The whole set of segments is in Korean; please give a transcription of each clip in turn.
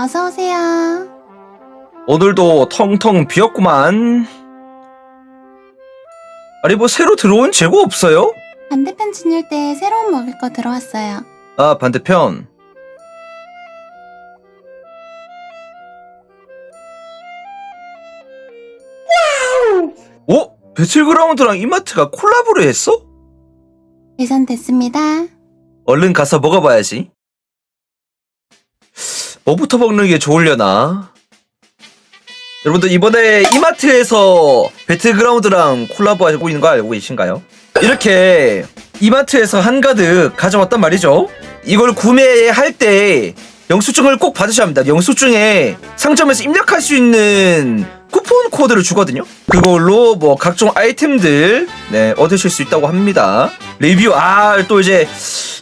어서 오세요. 오늘도 텅텅 비었구만. 아니 뭐 새로 들어온 재고 없어요? 반대편 진율 때 새로운 먹을 거 들어왔어요. 아 반대편. 오? 배틀그라운드랑 이마트가 콜라보를 했어? 계산됐습니다. 얼른 가서 먹어봐야지. 뭐부터 먹는 게 좋으려나? 여러분들 이번에 이마트에서 배틀그라운드랑 콜라보하고 있는 거 알고 계신가요? 이렇게 이마트에서 한가득 가져왔단 말이죠. 이걸 구매할 때 영수증을 꼭 받으셔야 합니다. 영수증에 상점에서 입력할 수 있는 쿠폰 코드를 주거든요. 그걸로 뭐 각종 아이템들 네, 얻으실 수 있다고 합니다. 리뷰. 아 또 이제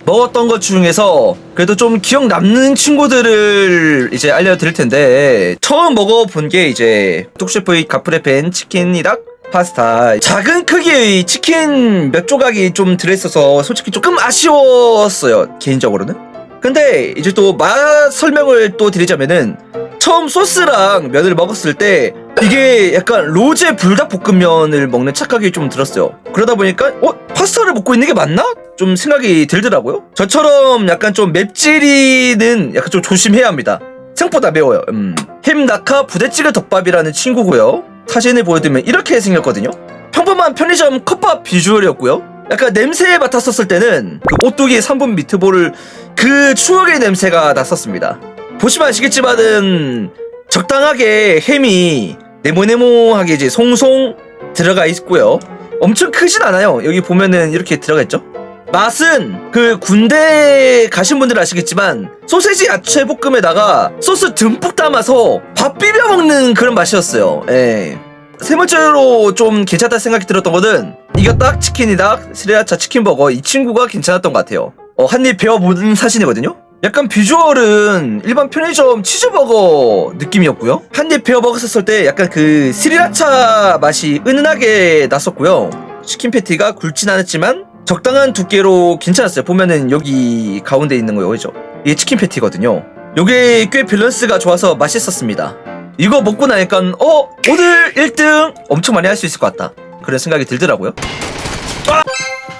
먹었던 것 중에서 그래도 좀 기억 남는 친구들을 이제 알려드릴 텐데 처음 먹어본 게 이제 뚝셰프의 가프레 벤 치킨이닭 파스타. 작은 크기의 치킨 몇 조각이 좀 들어있어서 솔직히 조금 아쉬웠어요 개인적으로는. 근데 이제 또 맛 설명을 또 드리자면은 처음 소스랑 면을 먹었을 때 이게 약간 로제 불닭볶음면을 먹는 착각이 좀 들었어요. 그러다 보니까 어 파스타를 먹고 있는 게 맞나? 좀 생각이 들더라고요. 저처럼 약간 좀 맵찔이는 약간 좀 조심해야 합니다. 생각보다 매워요. 음. 햄나카 부대찌개 덮밥이라는 친구고요. 사진을 보여드리면 이렇게 생겼거든요. 평범한 편의점 컵밥 비주얼이었고요. 약간 냄새에 맡았었을 때는 그 오뚜기 3분 미트볼을 그 추억의 냄새가 났었습니다. 보시면 아시겠지만은 적당하게 햄이 네모네모하게 이제 송송 들어가 있고요. 엄청 크진 않아요. 여기 보면은 이렇게 들어가 있죠. 맛은 그 군대 가신 분들 아시겠지만 소세지 야채 볶음에다가 소스 듬뿍 담아서 밥 비벼 먹는 그런 맛이었어요. 예. 세 번째로 좀 괜찮다 생각이 들었던 거는 이겼딱 치킨이닭 스리라차 치킨 버거 이 친구가 괜찮았던 것 같아요. 어, 한입 베어본 사진이거든요. 약간 비주얼은 일반 편의점 치즈버거 느낌이었고요. 한 입 베어 먹었을 때 약간 그 스리라차 맛이 은은하게 났었고요. 치킨 패티가 굵진 않았지만 적당한 두께로 괜찮았어요. 보면은 여기 가운데 있는 거 여기죠. 이게 치킨 패티거든요. 요게 꽤 밸런스가 좋아서 맛있었습니다. 이거 먹고 나니까 어 오늘 1등 엄청 많이 할 수 있을 것 같다. 그런 생각이 들더라고요. 아!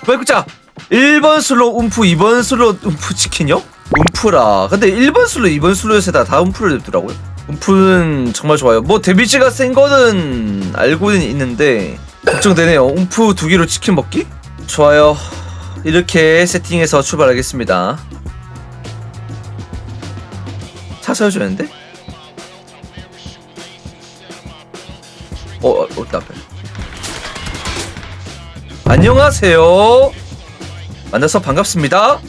말구자 1번 슬롯 움프 2번 슬롯 움프 치킨이요? 움프라. 근데 1번 슬롯 2번 슬롯에다 다 움프를 냈더라고요. 움프는 정말 좋아요. 뭐 데미지가 센 거는 알고는 있는데 걱정되네요. 움프 두 개로 치킨 먹기? 좋아요. 이렇게 세팅해서 출발하겠습니다. 차 세워주는데? 어, 어, 어따 안녕하세요. 만나서 반갑습니다.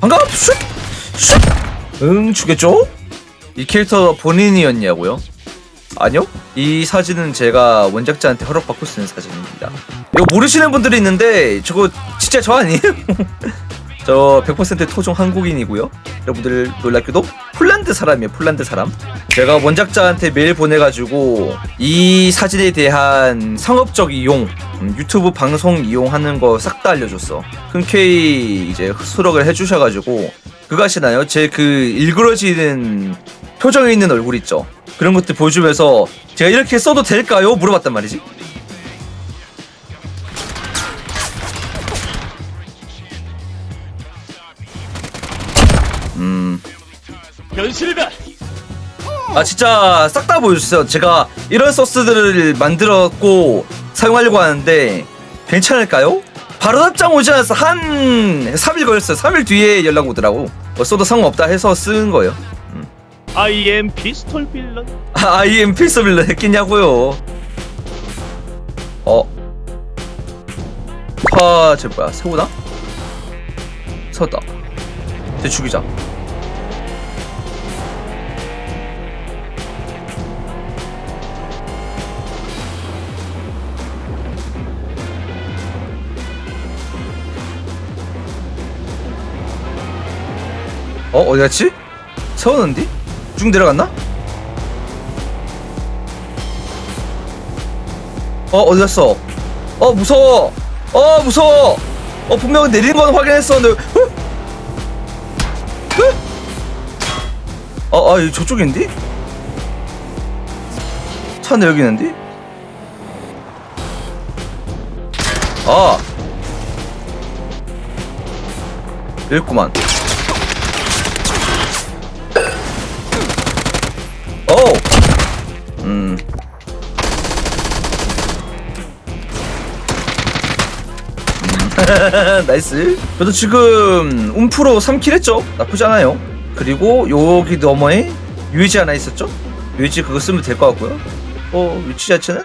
반갑, 슛! 슛! 응, 주겠죠? 이 캐릭터 본인이었냐고요? 아니요. 이 사진은 제가 원작자한테 허락받고 쓰는 사진입니다. 이거 모르시는 분들이 있는데 저거 진짜 저 아니에요? 저 100% 토종 한국인이고요. 여러분들 놀랍게도 폴란드 사람이에요. 폴란드 사람. 제가 원작자한테 메일 보내가지고 이 사진에 대한 상업적 이용, 음, 유튜브 방송 이용하는 거 싹 다 알려줬어. 흔쾌히 이제 수락을 해주셔가지고 그거 아시나요? 제 그 일그러지는 표정이 있는 얼굴 있죠. 그런 것들 보여주면서 제가 이렇게 써도 될까요? 물어봤단 말이지. 현실이다. 아 진짜 싹 다 보여주세요. 제가 이런 소스들을 만들었고 사용하려고 하는데 괜찮을까요? 바로 답장 오지 않아서 한 3일 걸렸어요. 3일 뒤에 연락 오더라고. 뭐 써도 상관없다 해서 쓴 거예요. I am 피스톨 빌런. 아, IM 필서빌러 했겠냐고요. 어. 파, 쟤 뭐야? 세우다? 세웠다. 쟤 죽이자. 어, 어디 갔지? 세웠는디? 쭉 내려갔나? 어 어디 갔어? 어 무서워. 어 무서워. 어 분명 내리는 건 확인했었는데. 어? 어? 아, 아, 이 저쪽인데? 차는 여기 있는데? 아! 있구만. 음. 음. 나이스. 저도 지금 움프로 3킬 했죠? 나쁘지 않아요. 그리고 여기 너머에 유이지 하나 있었죠? 유이지 그거 쓰면 될 것 같고요. 어, 위치 자체는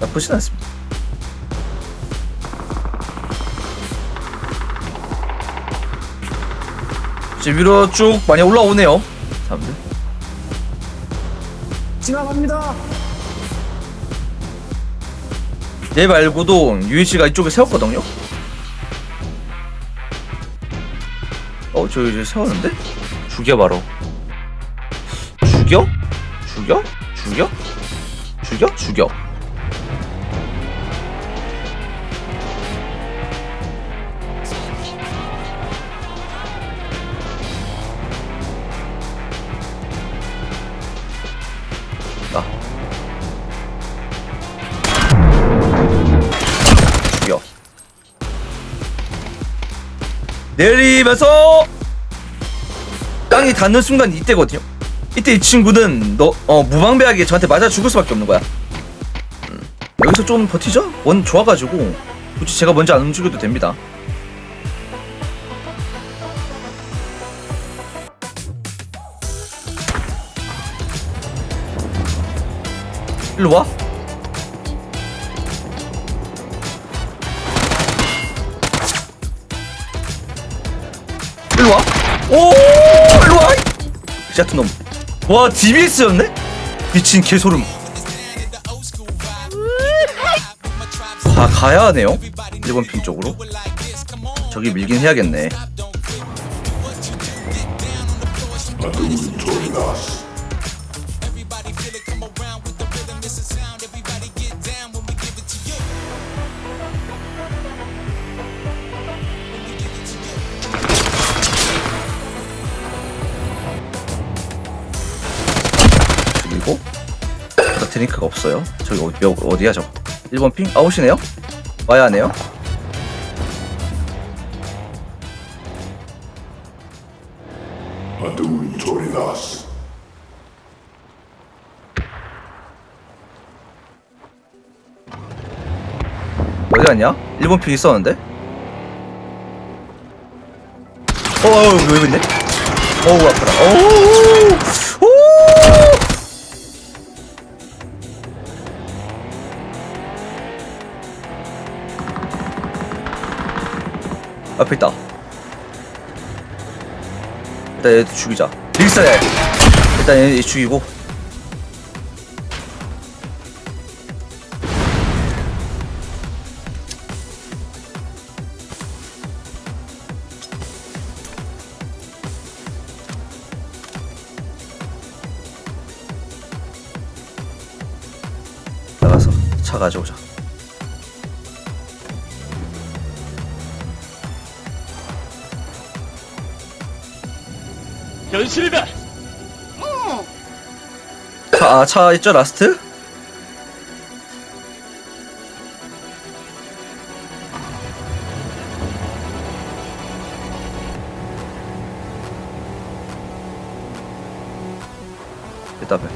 나쁘진 않습니다. 이제 위로 쭉 많이 올라오네요. 사람들. 지나갑니다. 얘 말고도 유이지가 이쪽에 세웠거든요. 어, 저기 이제 세웠는데? 죽여 바로. 죽여? 죽여? 죽여? 죽여? 죽여. 내리면서 땅이 닿는 순간 이때거든요. 이때 이 친구는 너 어, 무방비하게 저한테 맞아 죽을 수밖에 없는 거야. 음, 여기서 좀 버티죠? 원 좋아가지고 굳이 제가 먼저 안 움직여도 됩니다. 일로 와. 오, 일로 와. 이 같은 놈. 와, DBS였네? 미친 개소름. 가, 가야 하네요. 일본 핑 쪽으로. 저기 밀긴 해야겠네. 없어요. 저기 어디, 몇, 어디야 저거? 1번 핑? 아웃이네요? 와야 하네요? 어디 갔냐? 1번 핑 있었는데? 어, 어, 여기 여기 있네? 어우, 아프다. 오! 오! 앞에 있다. 일단 얘 죽이자. 릭사야. 일단 얘 죽이고. 나가서 차 가져오자. 현실이다. 차, 아, 차 있죠, 라스트? 배.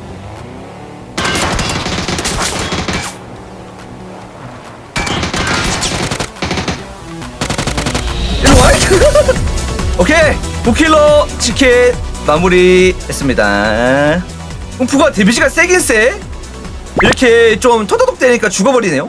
일로 와! 오케이! 5킬러 치킨 마무리 했습니다. 움프가 데미지가 세긴 세. 이렇게 좀 터더덕 대니까 죽어버리네요.